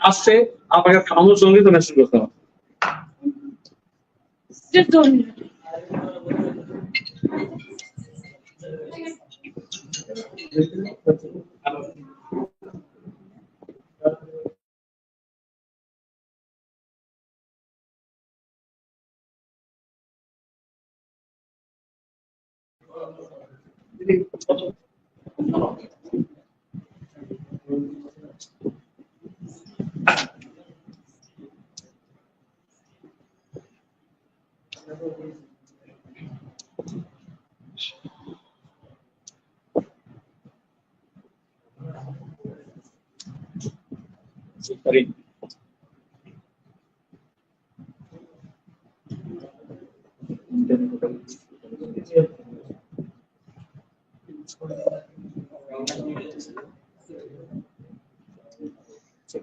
আসছে আপনাকে আমার সঙ্গে তো মেসেজ করতে হবে Just don't. Sorry. Internet.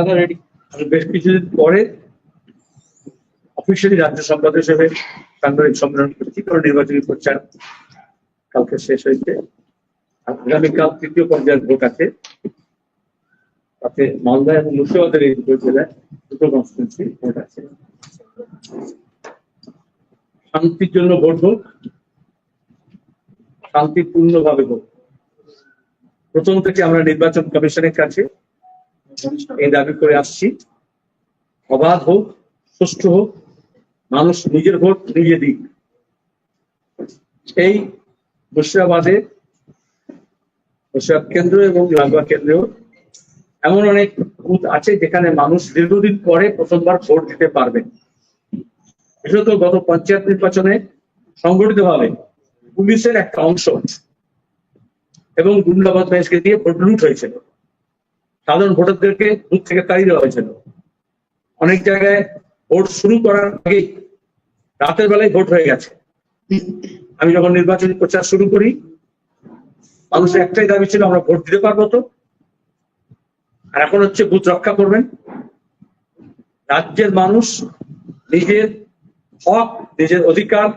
দাদা রেডি বেশ কিছুদিন পরে অফিসিয়ালি রাজ্য সম্পাদক হিসেবে সাংবাদিক সম্মেলন করেছি কারণ নির্বাচনী প্রচার কালকে শেষ হয়েছে। আগামীকাল তৃতীয় পর্যায়ের ভোট আছে। তাতে মালদা এবং মুর্শিদাবাদের এই দুটো জেলায় দুটো কনস্টিটুন্সি ভোট আছে। শান্তির জন্য ভোট হোক, শান্তিপূর্ণভাবে হোক। প্রথম থেকে আমরা নির্বাচন কমিশনের কাছে এই দাবি করে আসছি। অবাধ হোক, সুষ্ঠু হোক, মানুষ নিজের ভোট নিজে দিক। এই মুর্শিদাবাদে মুর্শিদাবাদ কেন্দ্র এবং লাগোয়া কেন্দ্রেও এমন অনেক বুথ আছে যেখানে মানুষ দীর্ঘদিন পরে প্রথমবার ভোট দিতে পারবেন বিশেষত গত পঞ্চায়েত নির্বাচনে সংগঠিতভাবে পুলিশের একটা অংশ এবং গুন্ডা বদমাইশকে দিয়ে ভোট লুট হয়েছিল। সাধারণ ভোটারদেরকে বুথ থেকে তাড়িয়ে দেওয়া হয়েছিল। অনেক জায়গায় ভোট শুরু করার আগেই রাতের বেলায় ভোট হয়ে গেছে। আমি যখন নির্বাচনী প্রচার শুরু করি, মানুষের একটাই দাবি ছিল, আমরা ভোট দিতে পারব তো। আর এখন হচ্ছে বুথ রক্ষা করবেন। রাজ্যের মানুষ নিজের হক, নিজের অধিকার,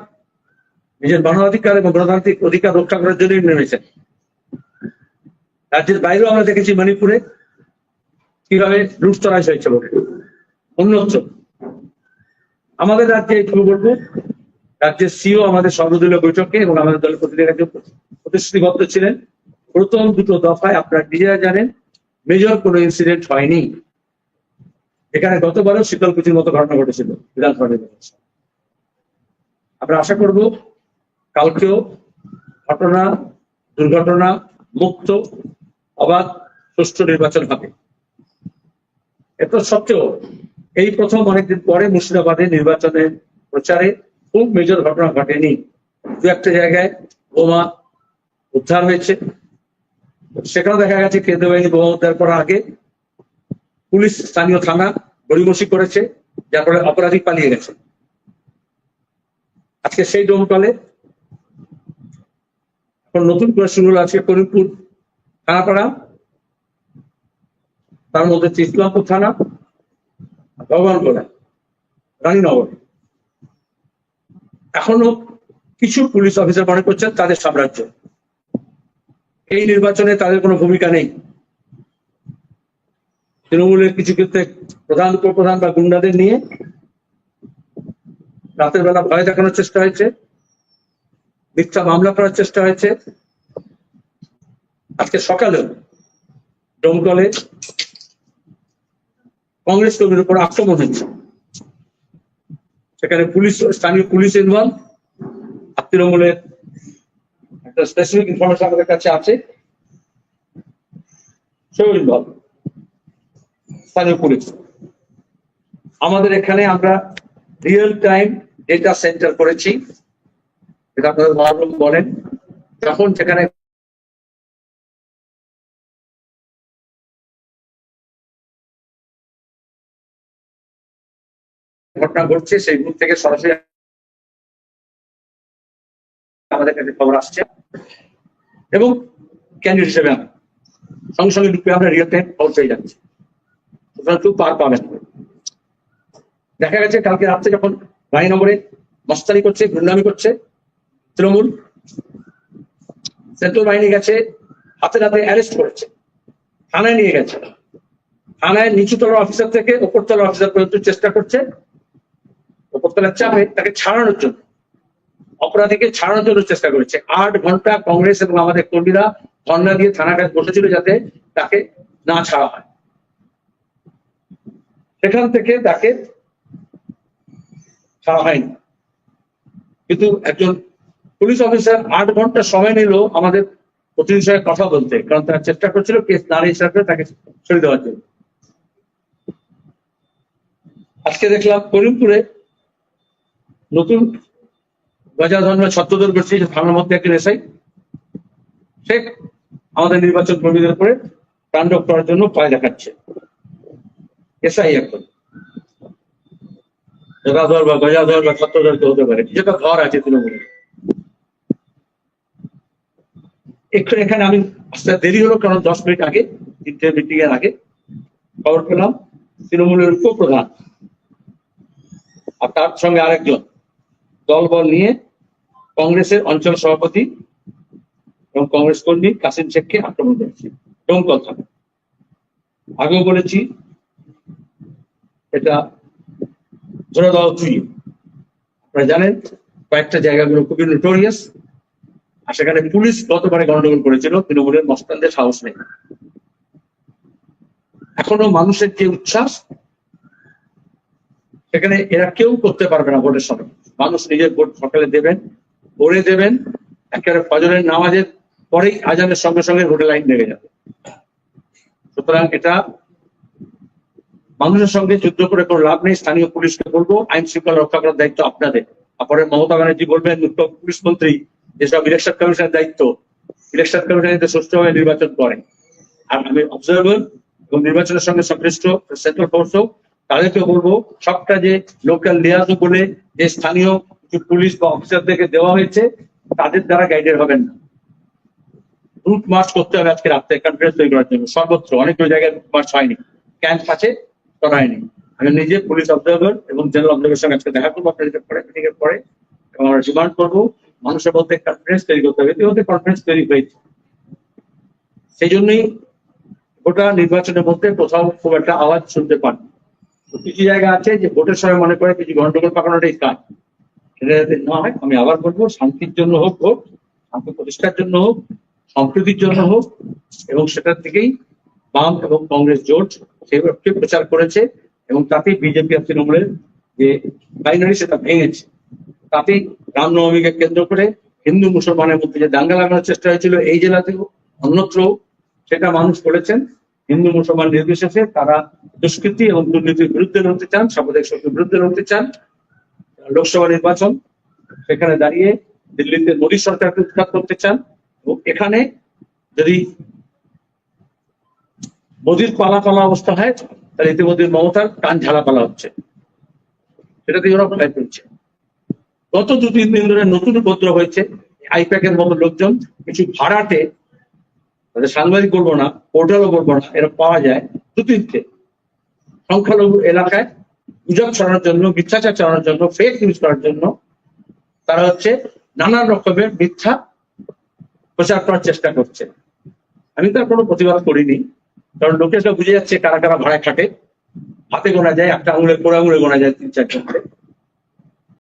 নিজের মানবাধিকার এবং গণতান্ত্রিক অধিকার রক্ষা করার জন্যই নেমেছেন রাজ্যের বাইরেও আমরা দেখেছি মণিপুরে কীভাবে লুটতরাজ হয়েছে বলে অন্যত্র। আমাদের রাজ্যে এইটুকু বলব? রাজ্যের সিও আমাদের সর্বদলীয় বৈঠকে এবং আমাদের দলের প্রতিনিধির কাছে প্রতিশ্রুতিবদ্ধ ছিলেন। প্রথম দুটো দফায় আপনারা নিজেরা জানেন মেজর কোনো ইনসিডেন্ট হয়নি। এখানে গতবারও শীতলকুচির মতো ঘটনা ঘটেছিল বিধানসভা নির্বাচন। আমরা আশা করব কালকেও ঘটনা, দুর্ঘটনা, মুক্ত, অবাধ, সুষ্ঠু নির্বাচন হবে। এত সত্ত্বেও এই প্রথম অনেকদিন পরে মুর্শিদাবাদে নির্বাচনের প্রচারে খুব মেজর ঘটনা ঘটেনি। দু একটা জায়গায় বোমা উদ্ধার হয়েছে। সেখানে দেখা গেছে কেন্দ্রীয় বাহিনী বোমা উদ্ধার করার আগে পুলিশ স্থানীয় থানা গড়িমসি করেছে, যার ফলে অপরাধী পালিয়ে গেছে। আজকে সেই ডোমকলে এখন নতুন করে শুরু হলো আজকে করিমপুর থানাপাড়া তার মধ্যে ইসলামপুর থানা ভগবানগোলা রানীনগর। এখনও কিছু পুলিশ অফিসার মনে করছেন তাদের সাম্রাজ্য। এই নির্বাচনে তাদের কোনো ভূমিকা নেই। তৃণমূলের কিছু ক্ষেত্রে প্রধান উপপ্রধান বা গুন্ডাদের নিয়ে রাতের বেলা ভয় দেখানোর চেষ্টা হয়েছে, মিথ্যা মামলা করার চেষ্টা হয়েছে। আজকে সকালেও দমকলে কংগ্রেস কর্মীর উপর আক্রমণ হয়েছে সেখানে পুলিশ, স্থানীয় পুলিশ ইনভলভ তৃণমূলের একটা স্পেসিফিক ইনফরমেশন আমাদের কাছে আছে। সেও ইনভলভ স্থানীয় পুলিশ। আমাদের এখানে আমরা রিয়েল টাইম ডেটা সেন্টার করেছি। এটা আপনাদের বলেন। যখন সেখানে ঘটনা ঘটছে, সেই বুথ থেকে সরাসরি আমাদের কাছে খবর আসছে। এবং ক্যান্ডিডেট হিসেবে আমি, সঙ্গে সঙ্গে ঢুকে আমরা রিয়েল টাইম খবর পেয়ে যাচ্ছি। পার পাবেন দেখা গেছে, কালকে রাত্রে যখন বাড়ি নম্বরে মস্তানি করছে, গুন্ডামি করছে, তৃণমূল, সেন্ট্রাল বাহিনী গেছে, হাতে হাতে অ্যারেস্ট করেছে, থানায় নিয়ে গেছে। থানায় নিচুতলার অফিসার থেকে ওপরতলার অফিসার পর্যন্ত চেষ্টা করছে ওপরতলার চাপে তাকে ছাড়ানোর জন্য, অপরাধীকে ছাড়ানোর জন্য চেষ্টা করেছে। আট ঘণ্টা কংগ্রেস এবং আমাদের কর্মীরা ধর্ণা দিয়ে থানার কাছে বসেছিল যাতে তাকে না ছাড়া হয়। সেখান থেকে তাকে ছাড়া হয়নি। কিন্তু একজন পুলিশ অফিসার আট ঘণ্টা সময় নিল আমাদের প্রতিনিধির সঙ্গে কথা বলতে, কারণ তারা চেষ্টা করছিল কেস রেজিস্টার করে তাকে ছেড়ে দেওয়ার জন্য। আজকে দেখলাম করিমপুরে নতুন গজা ধর্মের ছত্রদর করছে থানার মধ্যে একজন এসআই। সে আমাদের নির্বাচন কর্মীদের উপরে তাণ্ডব করার জন্য পায় দেখাচ্ছে। এসআই এখন জগাধর বা গজাধর বা ছত্রধর কেউ হতে পারে। যেটা ঘর আছে তৃণমূলে। একটু এখানে আমি আসতে দেরি হলো, কারণ দশ মিনিট আগে, তিনটে মিটিং এর আগে খবর পেলাম তৃণমূলের উপপ্রধান। আর তার সঙ্গে আরেকজন। দলবল নিয়ে কংগ্রেসের অঞ্চল সভাপতি এবং কংগ্রেস কর্মী কাসিম শেখকে আক্রমণ করেছে। ডোমকল আগেও বলেছি, এটা ধরে দেওয়া উচিত আপনারা জানেন, কয়েকটা জায়গাগুলো খুবই নোটোরিয়াস আর সেখানে পুলিশ গতবারে গন্ডগোল করেছিল, তৃণমূলের মস্তানদের সাহস নেই। এখনও মানুষের যে উচ্ছ্বাস, সেখানে এরা কেউ করতে পারবে না ভোটের সময়। মানুষ নিজের ভোট সকালে দেবেন, ভোরে দেবেন, একেবারে ফজরের নামাজের পরেই আজানের সঙ্গে সঙ্গে ভোটের লাইন লেগে যাবে। সুতরাং এটা মানুষের সঙ্গে যুদ্ধ করে কোনো লাভ নেই, স্থানীয় পুলিশকে বলব, আইন শৃঙ্খলা রক্ষা করার দায়িত্ব আপনাদের। তারপরে মমতা ব্যানার্জি বলবেন পুলিশ মন্ত্রী, যেসব ইলেকশন কমিশনের দায়িত্ব ইলেকশন কমিশন যাতে সুষ্ঠুভাবে নির্বাচন করে আর আমি অবজারভার এবং নির্বাচনের সঙ্গে সংশ্লিষ্ট সেন্ট্রাল ফোর্সও তাদেরকে বলব, সবটা যে লোকাল লিয়াজ বলে যে স্থানীয় পুলিশ বা অফিসারদেরকে দেওয়া হয়েছে, তাদের দ্বারা গাইডেড হবেন না। রুট মার্চ করতে হবে আজকে রাত্রে কনফারেন্স তৈরি করার জন্য। সর্বত্র অনেকগুলো জায়গায় রুট মার্চ হয়নি। ক্যাম্প আছে করা আমি নিজে পুলিশ অবজারভার এবং জেনারেল অবজারভার সঙ্গে আজকে দেখা করব, আপনাদের পরে মিটিং এর পরে। এবং আমরা ডিমান্ড করব, মানুষের মধ্যে কনফিডেন্স তৈরি করতে হবে। ইতিমধ্যে কনফিডেন্স তৈরি হয়েছে। সেই জন্যই গোটা নির্বাচনের মধ্যে কোথাও খুব একটা আওয়াজ শুনতে পান কিছু জায়গা আছে যে ভোটের সময় মনে করে কিছু গন্ডগোল পাকানোটাই কাজ। সেটা যাতে না হয়, আমি আবার বলব, শান্তির জন্য হোক ভোট শান্তি প্রতিষ্ঠার জন্য হোক সম্প্রীতির জন্য হোক, এবং সেটার থেকেই বাম এবং কংগ্রেস জোট সেভাবে প্রচার করেছে, এবং তাতেই বিজেপি আর তৃণমূলের যে বাইনারি সেটা ভেঙেছে। তাতেই রামনবমীকে কেন্দ্র করে হিন্দু মুসলমানের মধ্যে যে দাঙ্গা লাগানোর চেষ্টা হয়েছিল এই জেলাতেও অন্যত্র সেটা মানুষ করেছেন। হিন্দু মুসলমান নির্বিশেষে তারা দুষ্কৃতি এবং দুর্নীতির বিরুদ্ধে লড়তে চান, সাম্প্রদায়িক শক্তির বিরুদ্ধে লড়তে চান। লোকসভা নির্বাচন, সেখানে দাঁড়িয়ে দিল্লিতে মোদী সরকারকে উৎখাত করতে চান এবং এখানে যদি মোদির পালা পালা অবস্থা হয়, তাহলে ইতিমধ্যে মমতার কান ঝালা পালা হচ্ছে সেটাতে ওরা ভয় করছে। গত দু তিন দিন ধরে নতুন উপদ্রব হয়েছে আইপ্যাকের মতো লোকজন কিছু ভাড়াটে সাংবাদিক বলব না পোর্টালও বলব না, এরা পাওয়া যায় দু সংখ্যালঘু এলাকায় গুজব ছড়ানোর জন্য, মিথ্যাচার ছড়ানোর জন্য ফেক নিউজ করার জন্য তারা হচ্ছে নানান রকমের মিথ্যা প্রচার করার চেষ্টা করছে। আমি তার কোনো প্রতিবাদ করিনি, কারণ লোকে সেটা বুঝে যাচ্ছে কারা কারা ভাড়ায় খাটে। হাতে গোনা যায়, একটা আঙুলে, কোড়া আঙুলে গোনা যায় তিন চারজন করে